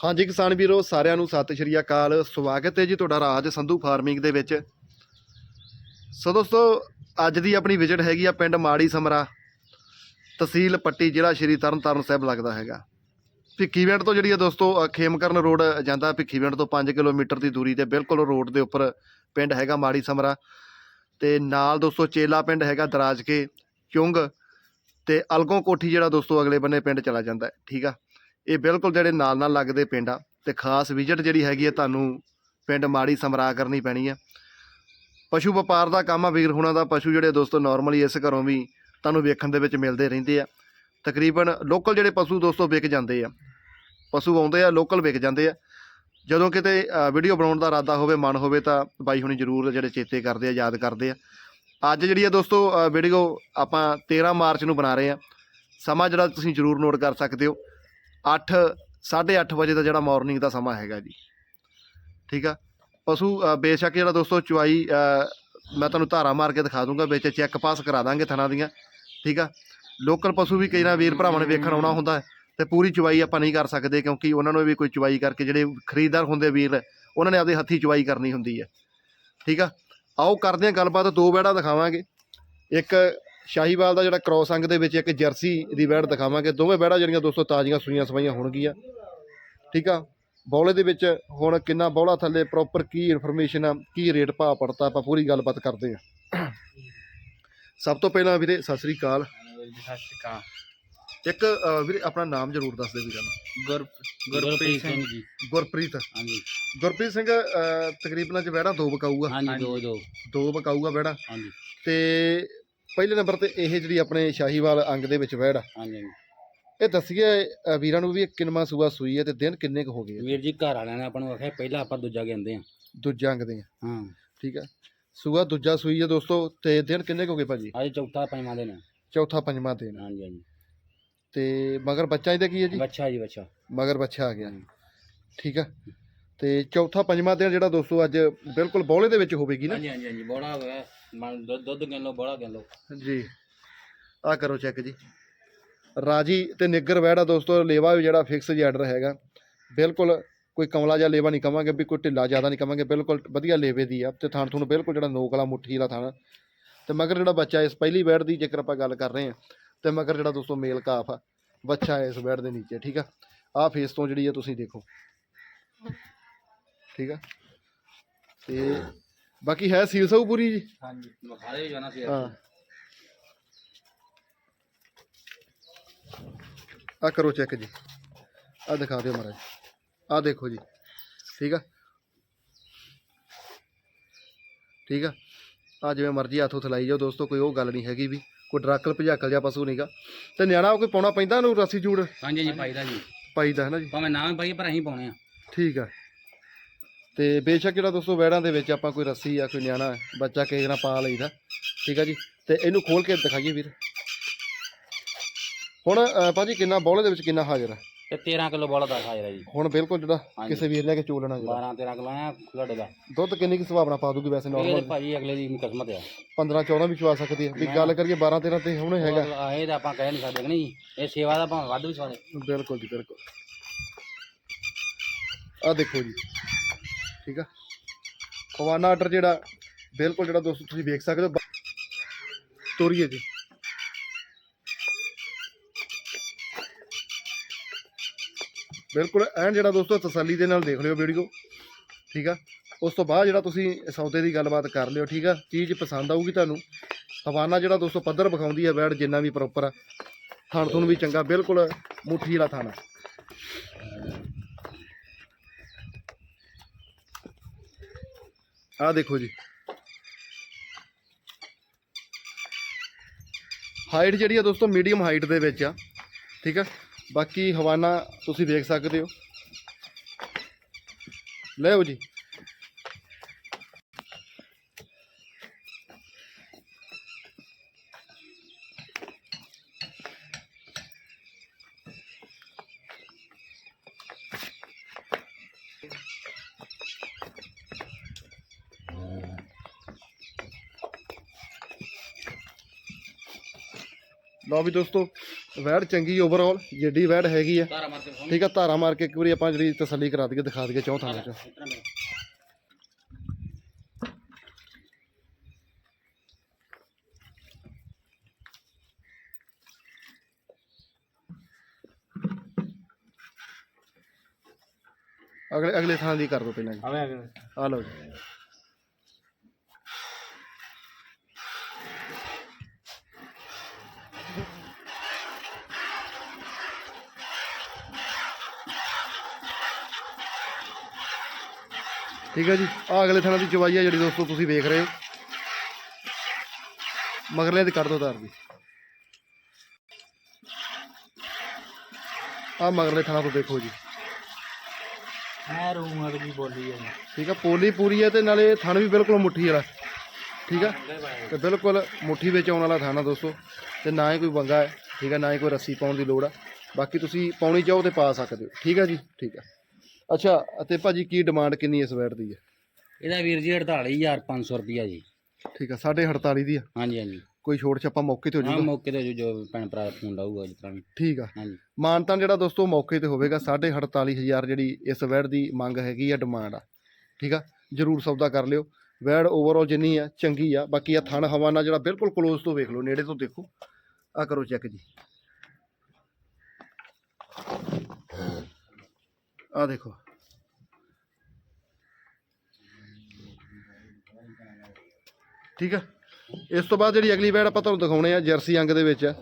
ਹਾਂਜੀ ਕਿਸਾਨ ਵੀਰੋ, ਸਾਰਿਆਂ ਨੂੰ ਸਤਿ ਸ਼੍ਰੀ ਅਕਾਲ। ਸਵਾਗਤ ਹੈ ਜੀ ਤੁਹਾਡਾ ਰਾਜ ਸੰਧੂ ਫਾਰਮਿੰਗ ਦੇ ਵਿੱਚ। ਸੋ ਦੋਸਤੋ, ਅੱਜ ਦੀ ਆਪਣੀ ਵਿਜ਼ਿਟ ਹੈਗੀ ਆ ਪਿੰਡ ਮਾੜੀ ਸਮਰਾ। ਤਹਿਸੀਲ ਪੱਟੀ, ਜ਼ਿਲ੍ਹਾ ਸ਼੍ਰੀ ਤਰਨਤਾਰਨ ਸਾਹਿਬ ਲੱਗਦਾ ਹੈਗਾ। ਭਿੱਖੀਵਿੰਡ ਤੋਂ ਜਿਹੜੀ ਆ ਦੋਸਤੋ ਖੇਮਕਰਨ ਰੋਡ ਜਾਂਦਾ ਭਿੱਖੀਵਿੰਡ ਤੋਂ 5 ਕਿਲੋਮੀਟਰ ਦੀ ਦੂਰੀ ਤੇ ਬਿਲਕੁਲ ਰੋਡ ਦੇ ਉੱਪਰ ਪਿੰਡ ਹੈਗਾ ਮਾੜੀ ਸਮਰਾ। ਤੇ ਨਾਲ ਦੋਸਤੋ, ਚੇਲਾ ਪਿੰਡ ਹੈਗਾ ਦਰਾਜ ਕੇ, ਚੁੰਗ ਤੇ ਅਲਗੋਂ ਕੋਠੀ ਜਿਹੜਾ ਦੋਸਤੋ ਅਗਲੇ ਬੰਨੇ ਪਿੰਡ ਚਲਾ ਜਾਂਦਾ ਠੀਕ ਆ? ਇਹ ਬਿਲਕੁਲ ਜਿਹੜੇ ਨਾਲ ਨਾਲ ਲੱਗਦੇ ਪਿੰਡ ਆ ਤੇ ਖਾਸ ਵਿਜ਼ਿਟ ਜਿਹੜੀ ਹੈਗੀ ਹੈ ਤੁਹਾਨੂੰ ਪਿੰਡ ਮਾੜੀ ਸਮਰਾ ਕਰਨੀ ਪੈਣੀ ਆ। ਪਸ਼ੂ ਵਪਾਰ ਦਾ ਕੰਮ ਆ ਵੀਰ ਹੁਣਾਂ ਦਾ, ਪਸ਼ੂ ਜਿਹੜੇ ਦੋਸਤੋ ਨਾਰਮਲੀ ਇਸ ਘਰੋਂ ਵੀ ਤੁਹਾਨੂੰ ਵੇਖਣ ਦੇ ਵਿੱਚ ਮਿਲਦੇ ਰਹਿੰਦੇ ਆ। ਤਕਰੀਬਨ ਲੋਕਲ ਜਿਹੜੇ ਪਸ਼ੂ ਦੋਸਤੋ ਵਿਕ ਜਾਂਦੇ ਆ, ਪਸ਼ੂ ਆਉਂਦੇ ਆ ਲੋਕਲ ਵਿਕ ਜਾਂਦੇ ਆ। ਜਦੋਂ ਕਿਤੇ ਵੀਡੀਓ ਬਣਾਉਣ ਦਾ ਇਰਾਦਾ ਹੋਵੇ, ਮਨ ਹੋਵੇ ਤਾਂ ਬਾਈ ਹੁਣੀ ਜ਼ਰੂਰ ਜਿਹੜੇ ਚੇਤੇ ਕਰਦੇ ਆ, ਯਾਦ ਕਰਦੇ ਆ। ਅੱਜ ਜਿਹੜੀ ਆ ਦੋਸਤੋ ਵੀਡੀਓ ਆਪਾਂ 13 ਮਾਰਚ ਨੂੰ ਬਣਾ ਰਹੇ ਆ। ਸਮਾਂ ਜਿਹੜਾ ਤੁਸੀਂ ਜ਼ਰੂਰ ਨੋਟ ਕਰ ਸਕਦੇ ਹੋ। 8 8:30 ਵਜੇ ਦਾ ਜਿਹੜਾ ਮਾਰਨਿੰਗ ਦਾ ਸਮਾਂ ਹੈਗਾ ਜੀ। ਠੀਕ ਆ? ਪਸ਼ੂ ਬੇਸ਼ੱਕ ਜਿਹੜਾ ਦੋਸਤੋ ਚੁਆਈ ਮੈਂ ਤੁਹਾਨੂੰ ਧਾਰਾ ਮਾਰ ਕੇ ਦਿਖਾ ਦੂੰਗਾ, ਵਿੱਚ ਚੈੱਕ ਪਾਸ ਕਰਾ ਦਾਂਗੇ ਥਣਾ ਦੀਆਂ। ਠੀਕ ਆ? ਲੋਕਲ ਪਸ਼ੂ ਵੀ ਕਈ ਨਾ ਵੀਰ ਭਰਾਵਾਂ ਨੇ ਵੇਖਣ ਆਉਣਾ ਹੁੰਦਾ ਹੈ ਤੇ ਪੂਰੀ ਚੁਆਈ ਆਪਾਂ ਨਹੀਂ ਕਰ ਸਕਦੇ ਕਿਉਂਕਿ ਉਹਨਾਂ ਨੂੰ ਵੀ ਕੋਈ ਚੁਆਈ ਕਰਕੇ ਜਿਹੜੇ ਖਰੀਦਦਾਰ ਹੁੰਦੇ ਵੀਰ, ਉਹਨਾਂ ਨੇ ਆਪਦੇ ਹੱਥੀ ਚੁਆਈ ਕਰਨੀ ਹੁੰਦੀ ਹੈ। ਠੀਕ ਆ? ਆਓ ਕਰਦੇ ਹਾਂ ਗੱਲਬਾਤ, ਦੋ ਵਹਿੜਾ ਦਿਖਾਵਾਂਗੇ। ਇੱਕ ਸ਼ਾਹੀਵਾਲ ਦਾ ਜਿਹੜਾ ਕ੍ਰੋਸ ਅੰਗ ਦੇ ਵਿੱਚ ਇੱਕ ਜਰਸੀ ਦੀ ਵੈੜ ਦਿਖਾਵਾਂਗੇ। ਦੋਵੇਂ ਵੈੜਾਂ ਜਿਹੜੀਆਂ ਦੋਸਤੋ ਤਾਜ਼ੀਆਂ ਸੂਈਆਂ ਸਵਾਈਆਂ ਹੋਣਗੀਆਂ। ਠੀਕ ਆ? ਬੌਲੇ ਦੇ ਵਿੱਚ ਹੁਣ ਕਿੰਨਾ ਬੌਲਾ ਥੱਲੇ ਪ੍ਰੋਪਰ ਕੀ ਇਨਫੋਰਮੇਸ਼ਨ ਆ ਕੀ ਰੇਟ ਭਾਅ ਪੜਤਾ ਆਪਾਂ ਪੂਰੀ ਗੱਲਬਾਤ ਕਰਦੇ ਆ। ਸਭ ਤੋਂ ਪਹਿਲਾਂ ਵੀਰੇ ਸਤਿ ਸ੍ਰੀ ਅਕਾਲ। ਸਤਿ ਸ਼੍ਰੀ ਅਕਾਲ। ਇੱਕ ਵੀਰੇ ਆਪਣਾ ਨਾਮ ਜ਼ਰੂਰ ਦੱਸ ਦੇ ਵੀਰਾਂ ਨੂੰ। ਗੁਰ ਗੁਰਪ੍ਰੀਤ ਸਿੰਘ ਜੀ। ਗੁਰਪ੍ਰੀਤ। ਹਾਂਜੀ। ਗੁਰਪ੍ਰੀਤ ਸਿੰਘ ਤਕਰੀਬਨ ਅੱਜ ਵੈੜਾ ਦੋ ਬਕਾਊਗਾ ਹਾਂਜੀ ਦੋ ਦੋ। ਦੋ ਬਕਾਊਗਾ ਵੈੜਾ ਹਾਂਜੀ। ਤੇ ਪਹਿਲੇ ਨੰਬਰ ਤੇ ਇਹ ਜਿਹੜੀ ਆਪਣੇ ਸ਼ਾਹੀਵਾਲ ਅੰਗ ਦੇ ਵਿੱਚ ਵੈੜ ਆ। ਹਾਂਜੀ। ਇਹ ਦੱਸੀਏ ਅ, ਵੀਰਾਂ ਨੂੰ ਵੀ ਇਹ ਕਿੰਨਵਾਂ ਸੂਆ ਸੂਈ ਹੈ ਤੇ ਦਿਨ ਕਿੰਨੇ ਕੁ ਹੋ ਗਏ ਆ? ਵੀਰ ਜੀ ਘਰ ਵਾਲਿਆਂ ਨੇ ਆਪਾਂ ਨੂੰ ਆਖਿਆ ਪਹਿਲਾਂ ਆਪਾਂ ਦੂਜਾ ਕਹਿੰਦੇ ਆ। ਦੂਜੇ ਅੰਗ ਦੇ ਆ, ਹਾਂ। ਠੀਕ ਆ। ਸੂਆ ਦੂਜਾ ਸੂਈ ਹੈ ਦੋਸਤੋ ਤੇ ਦਿਨ ਕਿੰਨੇ ਕੁ ਹੋ ਗਏ ਭਾਜੀ? ਅੱਜ ਚੌਥਾ ਪੰਜਵਾਂ ਦਿਨ। ਚੌਥਾ ਪੰਜਵਾਂ ਦਿਨ। ਆ। ਹਾਂਜੀ ਹਾਂਜੀ। ਤੇ ਮਗਰ ਬੱਚਾ ਇਹਦਾ ਕੀ ਹੈ ਜੀ? ਬੱਚਾ ਜੀ ਬੱਚਾ। ਮਗਰ ਬੱਚਾ ਆ ਗਿਆ। ਠੀਕ ਆ। ਤੇ ਚੌਥਾ ਪੰਜਵਾਂ ਦਿਨ ਜਿਹੜਾ ਦੋਸਤੋ ਅੱਜ ਬਿਲਕੁਲ ਬੌਲੇ ਦੇ ਵਿੱਚ ਹੋਵੇਗੀ ਨਾ। ਹਾਂਜੀ ਹਾਂਜੀ ਹਾਂਜੀ ਬੋੜਾ ਹੋਇਆ। ਮਨ ਦੁੱਧ ਦੁੱਧ ਗਿਣ ਲਓ ਬੋੜਾ ਗਿਣ ਲਓ ਜੀ। ਆ ਕਰੋ ਚੈੱਕ ਜੀ। ਰਾਜੀ ਤੇ ਨਿੱਗਰ ਵੈੜਾ ਦੋਸਤੋ, ਲੇਵਾ ਵੀ ਜਿਹੜਾ ਫਿਕਸ ਜੀ ਆਰਡਰ ਹੈਗਾ। ਬਿਲਕੁਲ ਕੋਈ ਕਮਲਾ ਜਾਂ ਲੇਵਾ ਨਹੀਂ ਕਵਾਂਗੇ, ਵੀ ਕੋਈ ਢਿੱਲਾ ਜ਼ਿਆਦਾ ਨਹੀਂ ਕਵਾਂਗੇ। ਬਿਲਕੁਲ ਵਧੀਆ ਲੇਵੇ ਦੀ ਆ। ਤੇ ਥਾਣ ਤੁਹਾਨੂੰ ਬਿਲਕੁਲ ਜਿਹੜਾ ਨੋਕ ਵਾਲਾ ਮੁੱਠੀ ਵਾਲਾ ਥਾਣ ਤੇ ਮਗਰ ਜਿਹੜਾ ਬੱਚਾ ਇਸ ਪਹਿਲੀ ਵੈੜ ਦੀ, ਜੇਕਰ ਆਪਾਂ ਗੱਲ ਕਰ ਰਹੇ ਹਾਂ, ਤੇ ਮਗਰ ਜਿਹੜਾ ਦੋਸਤੋ ਮੇਲ ਕਾਫ ਆ, ਬੱਚਾ ਇਸ ਵੈੜ ਦੇ ਨੀਚੇ, ਠੀਕ ਆ? ਆਹ ਫੇਸ ਤੋਂ ਜਿਹੜੀ ਆ, ਤੁਸੀਂ ਦੇਖੋ। ਠੀਕ ਆ? ਤੇ ਬਾਕੀ ਹੈ ਸੀਲ ਪੂਰੀ ਜੀ? ਹਾਂਜੀ ਮਖਾਲੇ ਵੀ ਜਾਣਾ ਸੀ ਹਾਂ। ਆ ਕਰੋ ਚੈੱਕ ਜੀ। ਆ ਦਿਖਾ ਦਿਓ ਮਹਾਰਾਜ। ਆ ਦੇਖੋ ਜੀ। ਠੀਕ ਆ? ਠੀਕ ਆ? ਆ ਜਿਵੇਂ ਮਰਜ਼ੀ ਹੱਥ ਹੁੱਥ ਲਾਈ ਜਾਓ ਦੋਸਤੋ ਕੋਈ ਉਹ ਗੱਲ ਨਹੀਂ ਹੈਗੀ ਵੀ। ਕੋਈ ਡਰਾਕਲ ਭਜਾਕਲ ਜਿਹਾ ਪਸ਼ੂ ਨਹੀਂਗਾ ਤੇ ਨਿਆਣਾ ਕੋਈ ਪਾਉਣਾ ਪੈਂਦਾ ਉਹਨੂੰ ਰੱਸੀ ਜੂੜ ਹਾਂਜੀ ਜੀ ਪਾਈਦਾ ਜੀ। ਪਾਈਦਾ ਹੈ ਨਾ ਜੀ? ਭਾਵੇਂ ਨਾ ਵੀ ਪਾਈਏ ਪਰ ਅਸੀਂ ਪਾਉਣੇ ਆ। ਠੀਕ ਆ। ਤੇ ਬੇਸ਼ੱਕ ਜਿਹੜਾ ਦੋਸਤੋ ਵੈੜਾਂ ਦੇ ਵਿੱਚ ਆਪਾਂ ਕੋਈ ਰੱਸੀ ਆ ਕੋਈ ਨਿਆਣਾ ਬੱਚਾ ਕਿਸੇ ਨਾਲ ਪਾ ਲਈਦਾ ਠੀਕ ਆ ਜੀ? ਤੇ ਇਹਨੂੰ ਖੋਲ ਕੇ ਦਿਖਾਈਏ ਵੀਰ। ਹੁਣ ਅ, ਭਾਜੀ ਕਿੰਨਾ ਬੌਲੇ ਦੇ ਵਿੱਚ ਕਿੰਨਾ ਹਾਜ਼ਰ ਆ? ਤੇ 13 ਕਿਲੋ ਬੋਲਾ ਦਾ ਹਾਜ਼ਰ ਜੀ। ਹੁਣ ਬਿਲਕੁਲ ਜਿਹੜਾ ਹਾਂਜੀ। ਕਿਸੇ ਵੀਰ ਲੈ ਕੇ ਚੋਲਣਾ ਜਿਹੜਾ। 12 13 ਕਿਲੋ ਆ ਤੁਹਾਡੇ ਦਾ। ਦੁੱਧ ਕਿੰਨੀ ਕੁ ਸੁਭਾਵਨਾ ਪਾ ਦੂਗੀ ਵੈਸੇ ਇਹ ਨਾਰਮਲ ਭਾਜੀ ਅਗਲੇ ਦੀ ਕਿਸਮਤ ਆ। 15 14 ਵੀ ਚਵਾ ਸਕਦੀ ਹੈ ਵੀ ਗੱਲ ਕਰੀਏ 12 13 ਤੇ ਹੁਣ ਹੈਗਾ। ਉਹ ਇਹ ਤਾਂ ਆਪਾਂ ਕਹਿ ਨਹੀਂ ਸਕਦੇ ਕਿ ਨਹੀਂ। ਇਹ ਸੇਵਾ ਦਾ ਭਾਵੇਂ ਵੱਧ ਵੀ ਸਵਾਦੇ ਬਿਲਕੁਲ ਜੀ ਬਿਲਕੁਲ। ਆ ਦੇਖੋ ਜੀ। ਠੀਕ ਆ? ਖਵਾਨਾ ਆਰਡਰ ਜਿਹੜਾ ਬਿਲਕੁਲ ਜਿਹੜਾ ਦੋਸਤੋ ਤੁਸੀਂ ਵੇਖ ਸਕਦੇ ਹੋ ਤੋਰੀਏ ਜੀ। ਬਿਲਕੁਲ ਐਨ ਜਿਹੜਾ ਦੋਸਤੋ ਤਸੱਲੀ ਦੇ ਨਾਲ ਦੇਖ ਲਿਓ ਵੀਡੀਓ ਠੀਕ ਆ? ਉਸ ਤੋਂ ਬਾਅਦ ਜਿਹੜਾ ਤੁਸੀਂ ਸੌਦੇ ਦੀ ਗੱਲਬਾਤ ਕਰ ਲਿਓ, ਠੀਕ ਆ? ਚੀਜ਼ ਪਸੰਦ ਆਊਗੀ ਤੁਹਾਨੂੰ ਹਵਾਨਾ ਜਿਹੜਾ ਦੋਸਤੋ ਪੱਧਰ ਵਿਖਾਉਂਦੀ ਆ ਬੈਡ ਜਿੰਨਾ ਵੀ ਪ੍ਰੋਪਰ ਆ। ਥਣ ਥੁਣ ਵੀ ਚੰਗਾ, ਬਿਲਕੁਲ ਮੁੱਠੀ ਵਾਲਾ ਥਣ ਆਹ ਦੇਖੋ ਜੀ। ਹਾਈਟ ਜਿਹੜੀ ਆ ਦੋਸਤੋ ਮੀਡੀਅਮ ਹਾਈਟ ਦੇ ਵਿੱਚ ਆ। ਠੀਕ ਆ? ਬਾਕੀ ਹਵਾਨਾ ਤੁਸੀਂ ਵੇਖ ਸਕਦੇ ਹੋ। ਲੈਓ ਜੀ। ਲਓ ਵੀ ਦੋਸਤੋ ਵੈੜ ਚੰਗੀ ਓਵਰਆਲ ਜਿੱਡੀ ਵੈੜ ਹੈਗੀ ਆ। ਠੀਕ ਆ ਧਾਰਾ ਮਾਰ ਕੇ ਇੱਕ ਵਾਰੀ ਆਪਾਂ ਜਿਹੜੀ ਤਸੱਲੀ ਕਰਾ ਦਈਏ ਦਿਖਾ ਦਈਏ ਚੌਥਾ ਵਿੱਚ ਅਗਲੇ ਅਗਲੇ ਥਾਂ ਦੀ ਕਰ ਦਿਓ ਪਹਿਲਾਂ ਜੀ। ਆ ਲਓ ਜੀ। ਠੀਕ ਹੈ ਜੀ। ਆ ਅਗਲੇ ਥਾਂ ਦੀ ਚਵਾਈ ਆ ਜਿਹੜੀ ਦੋਸਤੋ ਤੁਸੀਂ ਵੇਖ ਰਹੇ ਹੋ। ਮਗਰਲੇ ਦੀ ਕੱਢ ਦੋ ਤਾਰ ਦੀ। ਆ ਮਗਰਲੇ ਥਾਂ ਤੋਂ ਦੇਖੋ ਜੀ। ਮੈਂ ਰੂਮ ਅਗਲੀ ਬੋਲੀ ਹੈ ਠੀਕ ਆ ਪੋਲੀ ਪੂਰੀ ਹੈ ਤੇ ਨਾਲੇ ਥਣ ਵੀ ਬਿਲਕੁਲ ਮੁੱਠੀ ਵਾਲਾ। ਠੀਕ ਆ ਤੇ ਬਿਲਕੁਲ ਮੁੱਠੀ ਵਿੱਚ ਆਉਣ ਵਾਲਾ ਥਣ ਦੋਸਤੋ। ਤੇ ਨਾ ਹੀ ਕੋਈ ਵੰਗਾ ਹੈ ਠੀਕ ਆ ਨਾ ਹੀ ਕੋਈ ਰੱਸੀ ਪਾਉਣ ਦੀ ਲੋੜ ਆ। ਬਾਕੀ ਤੁਸੀਂ ਪਾਉਣੀ ਚਾਹੋ ਤੇ ਪਾ ਸਕਦੇ ਹੋ। ਠੀਕ ਆ ਜੀ ਠੀਕ ਆ। ਅੱਛਾ ਅਤੇ ਭਾਜੀ ਕੀ ਡਿਮਾਂਡ ਕਿੰਨੀ ਇਸ ਵੈਟ ਦੀ? ਹੈ ਇਹਦਾ ਵੀਰ ਜੀ 48500 ਰੁਪਿਆ ਜੀ। ਠੀਕ ਆ 48 ਦੀ ਆ? ਹਾਂਜੀ ਹਾਂਜੀ। ਕੋਈ ਛੋਟ ਛੱਪਾ ਮੌਕੇ ਤੇ ਹੋ ਹਾਂ ਜਾਊਗਾ ਮੌਕੇ ਤੇ ਜੋ- ਜੋ ਭੈਣ ਭਰਾ ਫੋਨ ਲਾਊਗਾ ਜਿਸ ਤਰ੍ਹਾਂ ਵੀ। ਠੀਕ ਆ। ਹਾਂਜੀ। ਮਾਨਤਾਂ ਜਿਹੜਾ ਦੋਸਤੋ ਮੌਕੇ ਤੇ ਹੋਵੇਗਾ 48500 ਜਿਹੜੀ ਇਸ ਵੈੜ ਦੀ ਮੰਗ ਹੈਗੀ ਆ ਡਿਮਾਂਡ ਆ। ਠੀਕ ਆ? ਜਰੂਰ ਸੌਦਾ ਕਰ ਲਿਓ। ਵੈੜ ਓਵਰਆਲ ਜਿੰਨੀ ਆ ਚੰਗੀ ਆ। ਬਾਕੀ ਆ ਥਣ ਹਵਾਨਾ ਜਿਹੜਾ ਬਿਲਕੁਲ ਕਲੋਜ਼ ਤੋਂ ਵੇਖ ਲਓ ਨੇੜੇ ਤੋਂ ਦੇਖੋ। ਆ ਕਰੋ ਚੈੱਕ ਜੀ। ਆ ਦੇਖੋ। ਠੀਕ ਆ? ਇਸ ਤੋਂ ਬਾਅਦ ਜਿਹੜੀ ਅਗਲੀ ਵੈੜ ਆਪਾਂ ਤੁਹਾਨੂੰ ਦਿਖਾਉਣੇ ਆ ਜਰਸੀ ਅੰਗ ਦੇ ਵਿੱਚ ਆ।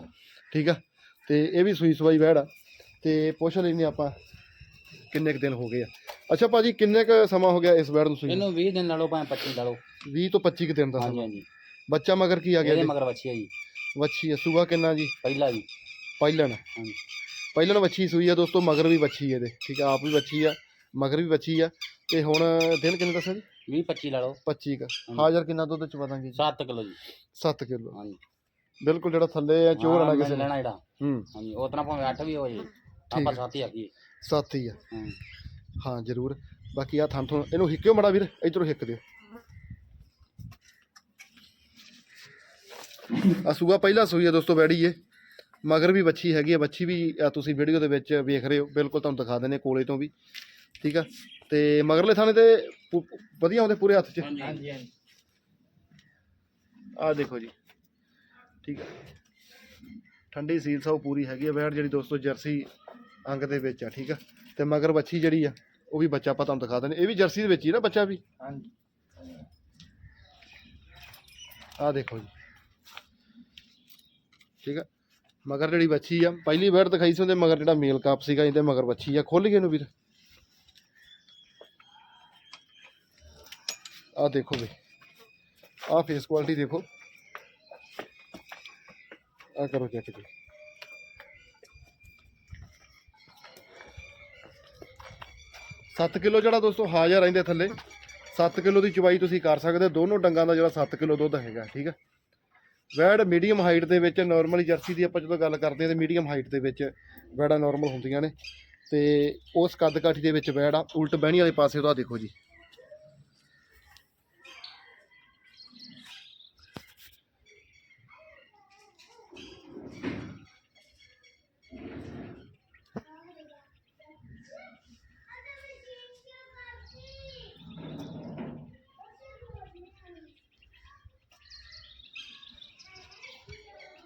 ਠੀਕ ਆ? ਤੇ ਇਹ ਵੀ ਸੂਈ ਸਵਾਈ ਵੈੜ ਆ। ਤੇ ਪੁੱਛ ਲੈਨੇ ਆਪਾਂ ਕਿੰਨੇ ਕੁ ਦਿਨ ਹੋ ਗਏ ਆ। ਅੱਛਾ ਭਾਜੀ ਕਿੰਨੇ ਕੁ ਸਮਾਂ ਹੋ ਗਿਆ ਇਸ ਵੈੜ ਨੂੰ ਸੂਈ? ਇਹਨੂੰ 20 ਦਿਨ ਲਾ ਲਓ ਭਾਵੇਂ 25 ਲਾ ਲਓ 20 ਤੋਂ 25 ਕੁ ਦਿਨ ਦਾ ਹਾਂਜੀ ਸਮਾਂ। ਹਾਂਜੀ ਬੱਚਾ ਮਗਰ ਕੀ ਆ ਗਿਆ ਇਹਦੇ ਜੀ? ਮਗਰ ਬੱਚੀ ਆ ਜੀ। ਵੱਛੀ ਆ। ਸੂਆ ਕਿੰਨਾ ਜੀ? ਪਹਿਲਾ ਜੀ। ਪਹਿਲਣ। ਹਾਂਜੀ। ਪਹਿਲਣ ਵੱਛੀ ਸੂਈ ਆ ਦੋਸਤੋ ਮਗਰ ਵੀ ਵੱਛੀ ਇਹਦੇ। ਠੀਕ ਆ ਆਪ ਵੀ ਵੱਛੀ ਆ ਮਗਰ ਵੀ ਵੱਛੀ ਆ। ਤੇ ਹੁਣ ਦਿਨ ਕਿੰਨੇ ਦੱਸਿਆ ਜੀ? 20 25 ਲਾ ਲਓ। 25 ਕ। ਹਾਜ਼ਰ ਕਿੰਨਾ ਦੁੱਧ ਚ ਪਤਾਂਗੇ ਜੀ? 7 ਕਿਲੋ ਜੀ। 7 ਕਿਲੋ। ਹਾਂਜੀ। ਬਿਲਕੁਲ ਜਿਹੜਾ ਥੱਲੇ ਆ ਚੋਰ ਮੈਂ ਕਿਸੇ ਲੈਣਾ ਜਿਹੜਾ ਹੂੰ। ਹਾਂਜੀ ਉਹ ਤਰ੍ਹਾਂ ਭਾਵੇਂ 8 ਵੀ ਹੋ ਜੇ ਆਪਾਂ 7 ਹੀ ਆਖੀਏ। ਸੱਤ ਹੀ ਆ। ਹਾਂ। ਜ਼ਰੂਰ। ਬਾਕੀ ਆ ਥਾਂ ਤੋਂ ਇਹਨੂੰ ਹਿੱਕਿਓ ਮੜਾ ਵੀਰ ਇਧਰੋਂ ਹਿੱਕ ਦਿਓ। ਆ ਸੂਆ ਪਹਿਲਾ ਸੂਈ ਆ ਦੋਸਤੋ ਬੈੜੀ ਏ। ਮਗਰ ਵੀ ਬੱਚੀ ਹੈਗੀ ਆ ਬੱਚੀ ਵੀ ਤੁਸੀਂ ਵੀਡੀਓ ਦੇ ਵਿੱਚ ਵੇਖ ਰਹੇ ਹੋ। ਬਿਲਕੁਲ ਤੁਹਾਨੂੰ ਦਿਖਾ ਦਿੰਦੇ ਕੋਲੇ ਤੋਂ ਵੀ। ਠੀਕ ਆ? ਤੇ ਮਗਰਲੇ ਥਾਣੇ ਤੇ ਪੂ- ਵਧੀਆ ਆਉਂਦੇ ਪੂਰੇ ਹੱਥ 'ਚ? ਹਾਂਜੀ ਹਾਂਜੀ। ਆ ਦੇਖੋ ਜੀ। ਠੀਕ ਆ? ਠੰਡੀ ਸੀਲ ਸਾਉ ਪੂਰੀ ਹੈਗੀ ਆ ਬੈੜ ਜਿਹੜੀ ਦੋਸਤੋ ਜਰਸੀ ਅੰਗ ਦੇ ਵਿੱਚ ਆ ਠੀਕ ਆ? ਤੇ ਮਗਰ ਬੱਚੀ ਜਿਹੜੀ ਆ ਉਹ ਵੀ ਬੱਚਾ ਆਪਾਂ ਤੁਹਾਨੂੰ ਦਿਖਾ ਦਿੰਦੇ ਇਹ ਵੀ ਜਰਸੀ ਦੇ ਵਿੱਚ ਹੀ ਨਾ ਬੱਚਾ ਵੀ? ਹਾਂਜੀ। ਆ ਦੇਖੋ ਜੀ। ਠੀਕ ਆ? ਮਗਰ ਜਿਹੜੀ ਬੱਚੀ ਆ, ਪਹਿਲੀ ਵਾਰ ਦਿਖਾਈ ਸੀ ਉਹਦੇ ਮਗਰ ਜਿਹੜਾ ਮੇਲ ਕਾਪ ਸੀਗਾ, ਇਹਦੇ ਮਗਰ ਬੱਚੀ ਆ। ਖੁੱਲ ਗਏ ਇਹਨੂੰ ਵੀਰ। ਆ ਦੇਖੋ ਵੀ। ਆ ਫੇਸ ਕੁਆਲਿਟੀ ਦੇਖੋ। ਆ ਕਰੋ ਚੈੱਕ ਜੀ। ਸੱਤ ਕਿਲੋ ਜਿਹੜਾ ਦੋਸਤੋ ਹਾਜ਼ਰ ਰਹਿੰਦੇ ਥੱਲੇ। 7 ਕਿਲੋ ਦੀ ਚਵਾਈ ਤੁਸੀਂ ਕਰ ਸਕਦੇ ਹੋ। ਦੋਨੋਂ ਡੰਗਾਂ ਦਾ ਜਿਹੜਾ 7 ਕਿਲੋ ਦੁੱਧ ਹੈਗਾ, ਠੀਕ ਹੈ ਵੈੜ ਮੀਡੀਅਮ ਹਾਈਟ ਦੇ ਵਿੱਚ ਨਾਰਮਲੀ ਜਰਸੀ ਦੀ ਆਪਾਂ ਜਦੋਂ ਗੱਲ ਕਰਦੇ ਹਾਂ ਤੇ ਮੀਡੀਅਮ ਹਾਈਟ ਦੇ ਵਿੱਚ ਵੈੜਾਂ ਨਾਰਮਲ ਹੁੰਦੀਆਂ ਨੇ ਤੇ ਉਸ ਕੱਦ ਕਾਠੀ ਦੇ ਵਿੱਚ ਵੈੜ ਆ, ਉਲਟ ਬਹਿਣੀ ਵਾਲੇ ਪਾਸੇ ਉਹਦਾ ਦੇਖੋ ਜੀ।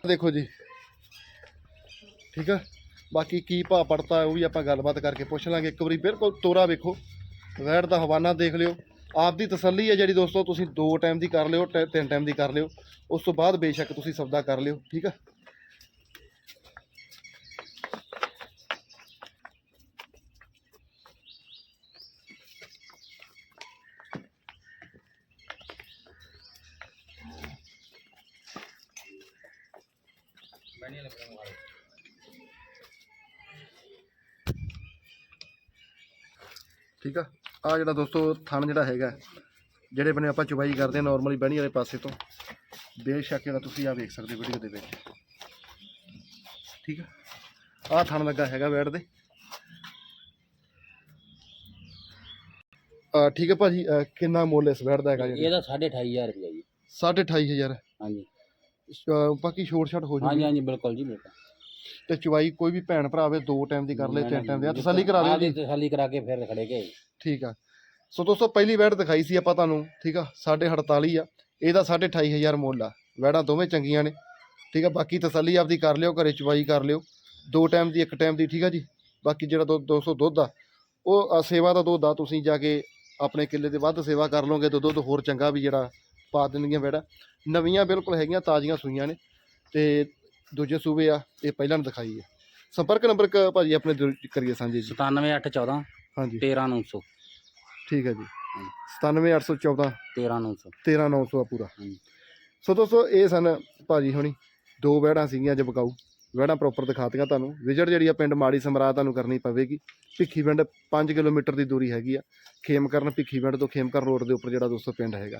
ਦੇਖੋ ਜੀ। ਠੀਕ ਆ? ਬਾਕੀ ਕੀ ਭਾਅ ਪੜਤਾ ਉਹ ਵੀ ਆਪਾਂ ਗੱਲਬਾਤ ਕਰਕੇ ਪੁੱਛ ਲਾਂਗੇ। ਇੱਕ ਵਾਰੀ ਬਿਲਕੁਲ ਤੋਰਾ ਵੇਖੋ। ਵੈੜ ਦਾ ਹਵਾਨਾ ਦੇਖ ਲਿਓ। ਆਪ ਦੀ ਤਸੱਲੀ ਹੈ ਜਿਹੜੀ ਦੋਸਤੋ, ਤੁਸੀਂ ਦੋ ਟਾਈਮ ਦੀ ਕਰ ਲਿਓ, ਟੈ- ਤਿੰਨ ਟਾਈਮ ਦੀ ਕਰ ਲਿਓ। ਉਸ ਤੋਂ ਬਾਅਦ ਬੇਸ਼ੱਕ ਤੁਸੀਂ ਸੌਦਾ ਕਰ ਲਿਓ। ਠੀਕ ਆ? ਠੀਕ ਆ। ਆ ਜਿਹੜਾ ਦੋਸਤੋ ਥਣ ਜਿਹੜਾ ਹੈਗਾ ਜਿਹੜੇ ਬਨੇ ਆਪਾਂ ਚੁਬਾਈ ਕਰਦੇ ਹਾਂ ਨਾਰਮਲੀ ਬਹਿਣੀ ਵਾਲੇ ਪਾਸੇ ਤੋਂ ਬੇਸ਼ੱਕ ਜਿਹੜਾ ਤੁਸੀਂ ਆ ਵੇਖ ਸਕਦੇ ਵੀਡੀਓ ਦੇ ਵਿੱਚ। ਠੀਕ ਆ। ਆ ਥਣ ਲੱਗਾ ਹੈਗਾ ਵੈੜ ਦੇ। ਆ ਠੀਕ ਹੈ ਭਾਜੀ ਅ, ਕਿੰਨਾ ਮੁੱਲ ਇਸ ਵੈੜ ਦਾ ਹੈਗਾ ਜੀ ਇਹਦਾ 28500 ਰੁਪਇਆ ਜੀ। 28500 ਹਾਂਜੀ। ਬਾਕੀ ਛੋਟ ਛਾਟ ਹੋ ਹਾਂਜੀ ਜੂਗੀ। ਹਾਂਜੀ ਬਿਲਕੁਲ ਜੀ ਬਿਲਕੁਲ। ਤੇ ਚੁਆਈ ਕੋਈ ਵੀ ਭੈਣ ਭਰਾ ਆਵੇ ਦੋ ਟਾਈਮ ਦੀ ਕਰ ਲੇ ਤਿੰਨ ਟਾਈਮ ਦੀ ਆ, ਤਸੱਲੀ ਕਰਾ ਦਿਓ ਜੀ। ਤਸੱਲੀ ਕਰਾ ਕੇ ਫਿਰ ਖੜੇ ਗਏ। ਠੀਕ ਆ। ਸੋ ਦੋਸਤੋ ਪਹਿਲੀ ਵੈੜ ਦਿਖਾਈ ਸੀ ਆਪਾਂ ਤੁਹਾਨੂੰ ਠੀਕ ਆ? 48 ਆ। ਇਹਦਾ 28500 ਮੁੱਲ ਆ। ਵੈੜਾਂ ਦੋਵੇਂ ਚੰਗੀਆਂ ਨੇ ਠੀਕ ਆ? ਬਾਕੀ ਤਸੱਲੀ ਆਪਦੀ ਕਰ ਲਿਓ ਘਰੇ ਚਵਾਈ ਕਰ ਲਿਓ। ਦੋ ਟਾਈਮ ਦੀ ਇੱਕ ਟਾਈਮ ਦੀ ਠੀਕ ਆ ਜੀ? ਬਾਕੀ ਜਿਹੜਾ ਦੋ 200 ਦੁੱਧ ਆ ਉਹ ਸੇਵਾ ਦਾ ਦੁੱਧ ਆ। ਤੁਸੀਂ ਜਾ ਕੇ ਆਪਣੇ ਕਿੱਲੇ ਦੇ ਵੱਧ ਸੇਵਾ ਕਰ ਲਓਗੇ ਤਾਂ ਦੁੱਧ ਹੋਰ ਚੰਗਾ ਵੀ ਜਿਹੜਾ ਪਾ ਦੇਣਗੀਆਂ ਵੈੜਾਂ। ਨਵੀਆਂ ਬਿਲਕੁਲ ਹੈਗੀਆਂ ਤਾਜ਼ੀਆਂ ਸੂਈਆਂ ਨੇ। ਤੇ ਦੂਜੇ ਸੂਬੇ ਆ ਇਹ ਪਹਿਲਾਂ ਨੂੰ ਦਿਖਾਈ ਹੈ ਸੰਪਰਕ ਨੰਬਰ ਕ ਭਾਜੀ ਆਪਣੇ ਦਿਓ ਕਰੀਏ ਸਾਂਝੇ ਜੀ। 97814 ਹਾਂਜੀ। 13900 ਠੀਕ ਹੈ ਜੀ। 97814 13900 13900 ਆ ਪੂਰਾ। ਸੋ ਦੋਸਤੋ ਇਹ ਸਨ ਭਾਜੀ ਹੁਣੀ ਦੋ ਵਹਿੜਾਂ ਸੀਗੀਆਂ ਅੱਜ ਬਕਾਊ। ਵਹਿੜਾਂ ਪ੍ਰੋਪਰ ਦਿਖਾਤੀਆਂ ਤੁਹਾਨੂੰ। ਵਿਜਟ ਜਿਹੜੀ ਆ ਪਿੰਡ ਮਾੜੀ ਸਮਰਾ ਤੁਹਾਨੂੰ ਕਰਨੀ ਪਵੇਗੀ। ਭਿੱਖੀ ਪਿੰਡ 5 ਕਿਲੋਮੀਟਰ ਦੀ ਦੂਰੀ ਹੈਗੀ ਆ। ਖੇਮਕਰਨ ਭਿੱਖੀ ਪਿੰਡ ਤੋਂ ਖੇਮਕਰਨ ਰੋਡ ਦੇ ਉੱਪਰ ਜਿਹੜਾ ਦੋਸਤੋ ਪਿੰਡ ਹੈਗਾ।